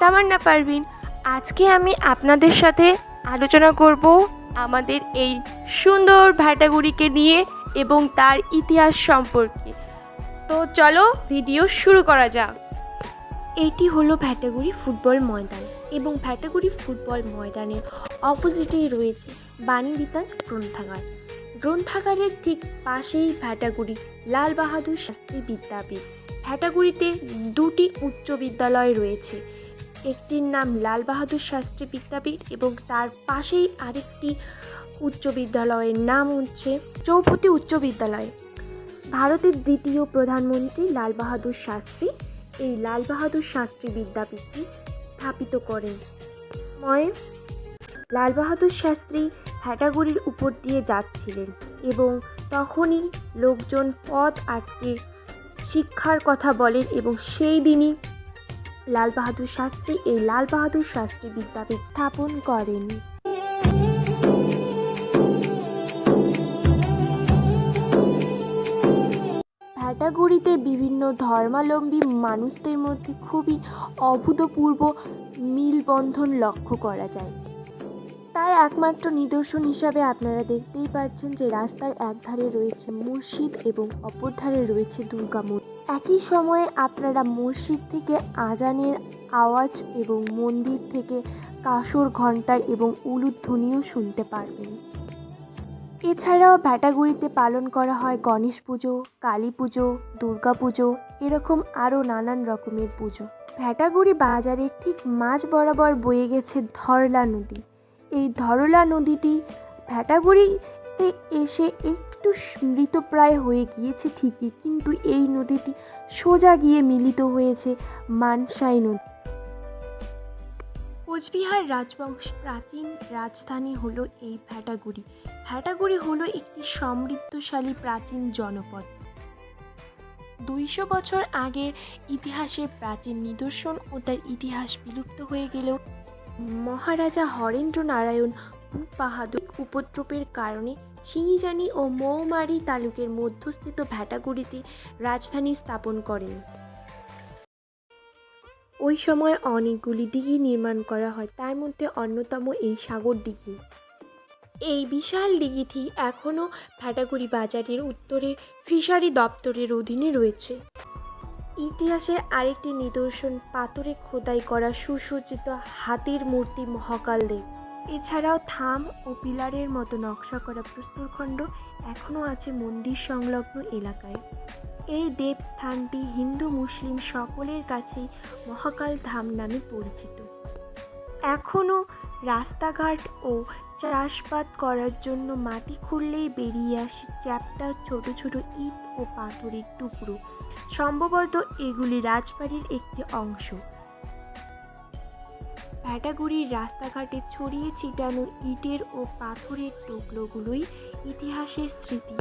তামান্না পারভিন আজকে আমি আপনাদের সাথে আলোচনা করব আমাদের এই সুন্দর ভ্যাটাগুড়িকে নিয়ে এবং তার ইতিহাস সম্পর্কে। তো চলো ভিডিও শুরু করা যাক। এটি হলো ভ্যাটাগুড়ি ফুটবল ময়দান এবং ভ্যাটাগুড়ি ফুটবল ময়দানের অপোজিটেই রয়েছে বাণীবিতান গ্রন্থাগার। গ্রন্থাগারের ঠিক পাশেই ভ্যাটাগুড়ি লাল বাহাদুর শাস্ত্রী বিদ্যাপীঠ। ভ্যাটাগুড়িতে দুটি উচ্চ বিদ্যালয় রয়েছে। একটির নাম লাল বাহাদুর শাস্ত্রী বিদ্যাপীঠ এবং তার পাশেই আরেকটি উচ্চ বিদ্যালয়ের নাম হচ্ছে চৌপতি উচ্চ বিদ্যালয়। ভারতের দ্বিতীয় প্রধানমন্ত্রী লাল বাহাদুর শাস্ত্রী এই লাল বাহাদুর শাস্ত্রী বিদ্যাপীঠটি স্থাপিত করেন। ময়ে লাল বাহাদুর শাস্ত্রী হ্যাটাগুড়ির উপর দিয়ে যাচ্ছিলেন এবং তখনই লোকজন পথ আটকে শিক্ষার কথা বলেন এবং সেই দিনই লাল বাহাদুর শাস্ত্রী এই লাল বাহাদুর শাস্ত্রী বিদ্যাপীঠ স্থাপন করেন। ভ্যাটাগুড়িতে বিভিন্ন ধর্মাবলম্বী মানুষদের মধ্যে খুবই অভূতপূর্ব মিলবন্ধন লক্ষ্য করা যায়। তার একমাত্র নিদর্শন হিসাবে আপনারা দেখতেই পাচ্ছেন যে রাস্তার একধারে রয়েছে মসজিদ এবং অপর ধারে রয়েছে দুর্গা মন্দির। একই সময়ে আপনারা মসজিদ থেকে আজানের আওয়াজ এবং মন্দির থেকে কাসর ঘণ্টা এবং উলুধ্বনিও শুনতে পারবেন। এছাড়াও ভ্যাটাগুড়িতে পালন করা হয় গণেশ পুজো, কালী পুজো, দুর্গা পুজো, এরকম আরও নানান রকমের পুজো। ভ্যাটাগুড়ি বাজারের ঠিক মাঝ বরাবর বয়ে গেছে ধরলা নদী। এই ধরলা নদীটি ভ্যাটাগুড়িতে এসে একটু মৃতপ্রায় হয়ে গিয়েছে ঠিকই, কিন্তু এই নদীটি সোজা গিয়ে মিলিত হয়েছে মানসাই নদী। কোচবিহার রাজবংশ প্রাচীন রাজধানী হলো এই ভ্যাটাগুড়ি। ভ্যাটাগুড়ি হলো একটি সমৃদ্ধশালী প্রাচীন জনপদ। দুইশো বছর আগের ইতিহাসের প্রাচীন নিদর্শন ও তার ইতিহাস বিলুপ্ত হয়ে গেলেও মহারাজা হরেন্দ্র নারায়ণ বাহাদুর উপদ্রবের কারণে সিঙ্গিজানি ও মৌমারি তালুকের মধ্যস্থিত ভ্যাটাগুড়িতে রাজধানী স্থাপন করেন। ওই সময় অনেকগুলি দিঘি নির্মাণ করা হয়, তার মধ্যে অন্যতম এই সাগর দিঘি এই বিশাল দিঘিটি এখনও ভ্যাটাগুড়ি বাজারের উত্তরে ফিশারি দপ্তরের অধীনে রয়েছে। ইতিহাসের আরেকটি নিদর্শন পাথরে খোদাই করা সুসজ্জিত হাতির মূর্তি মহাকাল দেব এছাড়াও থাম ও পিলারের মতো নকশা করা প্রস্তরখণ্ড এখনও আছে মন্দির সংলগ্ন এলাকায়। এই দেবস্থানটি হিন্দু, মুসলিম সকলের কাছেই মহাকাল ধাম নামে পরিচিত। এখনও রাস্তাঘাট ও চাষবাদ করার জন্য মাটি খুঁড়লেই বেরিয়ে আসে চ্যাপ্টা ছোট ছোট ইট ও পাথরের টুকরো। সম্ভবত এগুলি রাজবাড়ির একটি অংশ। ভ্যাটাগুড়ির রাস্তাঘাটে ছড়িয়ে ছিটানো ইটের ও পাথরের টুকরোগুলোই ইতিহাসের স্মৃতি।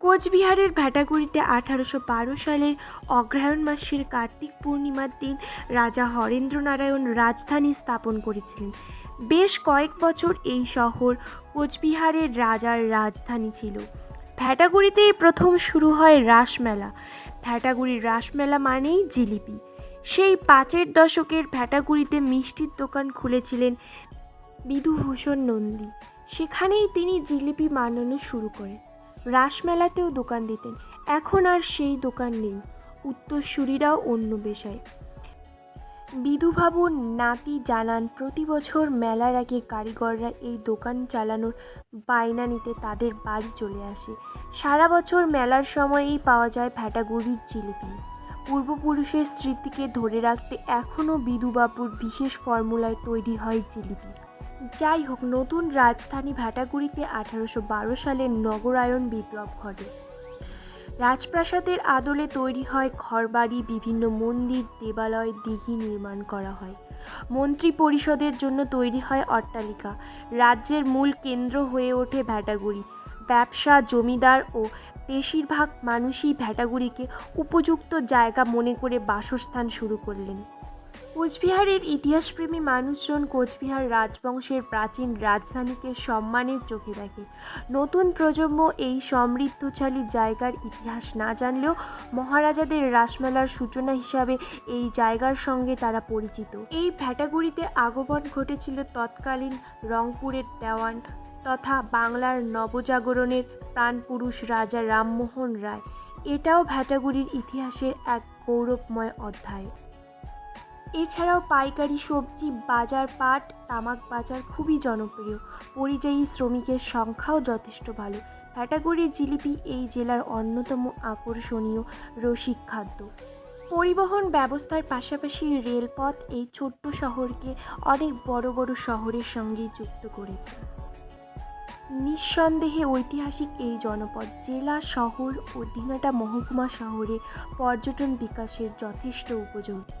কোচবিহারের ভ্যাটাগুড়িতে আঠারোশো বারো সালের অগ্রহায়ণ মাসের কার্তিক পূর্ণিমার দিন রাজা হরেন্দ্র নারায়ণ রাজধানী স্থাপন করেছিলেন। বেশ কয়েক বছর এই শহর কোচবিহারের রাজার রাজধানী ছিল। ভ্যাটাগুড়িতেই প্রথম শুরু হয় রাসমেলা। ভ্যাটাগুড়ির রাসমেলা মানেই জিলিপি। সেই পাঁচের দশকের ভ্যাটাগুড়িতে মিষ্টির দোকান খুলেছিলেন বিধুভূষণ নন্দী। সেখানেই তিনি জিলিপি বানানো শুরু করেন। রাসমেলাতেও দোকান দিতেন। এখন আর সেই দোকান নেই। উত্তরসূরিরাও অন্য পেশায়। বিধুবাবুর নাতি জানান, প্রতি বছর মেলার আগে কারিগররা এই দোকান চালানোর বায়না নিতে তাদের বাড়ি চলে আসে। সারা বছর মেলার সময়েই পাওয়া যায় ভ্যাটাগুড়ির জিলিপি। পূর্বপুরুষের স্মৃতিকে ধরে রাখতে এখনও বিধুবাবুর বিশেষ ফর্মুলায় তৈরি হয় জিলিপি। যাই হোক নতুন রাজধানী ভ্যাটাগুড়িতে আঠারোশো বারো সালে নগরায়ণ বিপ্লব ঘটে। রাজপ্রাসাদের আদলে তৈরি হয় ঘরবাড়ি, বিভিন্ন মন্দির, দেবালয়, দিঘি নির্মাণ করা হয়। মন্ত্রী পরিষদের জন্য তৈরি হয় অট্টালিকা। রাজ্যের মূল কেন্দ্র হয়ে ওঠে ভ্যাটাগুড়ি ব্যবসা, জমিদার ও বেশিরভাগ মানুষই ভ্যাটাগুড়িকে উপযুক্ত জায়গা মনে করে বাসস্থান শুরু করলেন। কোচবিহারের ইতিহাসপ্রেমী মানুষজন কোচবিহার রাজবংশের প্রাচীন রাজধানীকে সম্মানের চোখে দেখে। নতুন প্রজন্ম এই সমৃদ্ধশালী জায়গার ইতিহাস না জানলেও মহারাজাদের রাসমেলার সূচনা হিসাবে এই জায়গার সঙ্গে তারা পরিচিত। এই ভ্যাটাগুড়িতে আগমন ঘটেছিল তৎকালীন রংপুরের দেওয়ান তথা বাংলার নবজাগরণের প্রাণপুরুষ রাজা রামমোহন রায়। এটাও ভ্যাটাগুড়ির ইতিহাসের এক গৌরবময় অধ্যায়। এছাড়াও পাইকারি সবজি, বাজার পাট, তামাক বাজার খুবই জনপ্রিয়। পরিযায়ী শ্রমিকের সংখ্যাও যথেষ্ট ভালো। ভ্যাটাগুড়ির জিলিপি এই জেলার অন্যতম আকর্ষণীয় রসিক খাদ্য। পরিবহন ব্যবস্থার পাশাপাশি রেলপথ এই ছোট্ট শহরকে অনেক বড় বড় শহরের সঙ্গে যুক্ত করেছে। নিঃসন্দেহে ঐতিহাসিক এই জনপদ জেলা শহর ও দিনাটা মহকুমা শহরে পর্যটন বিকাশের যথেষ্ট উপযোগী।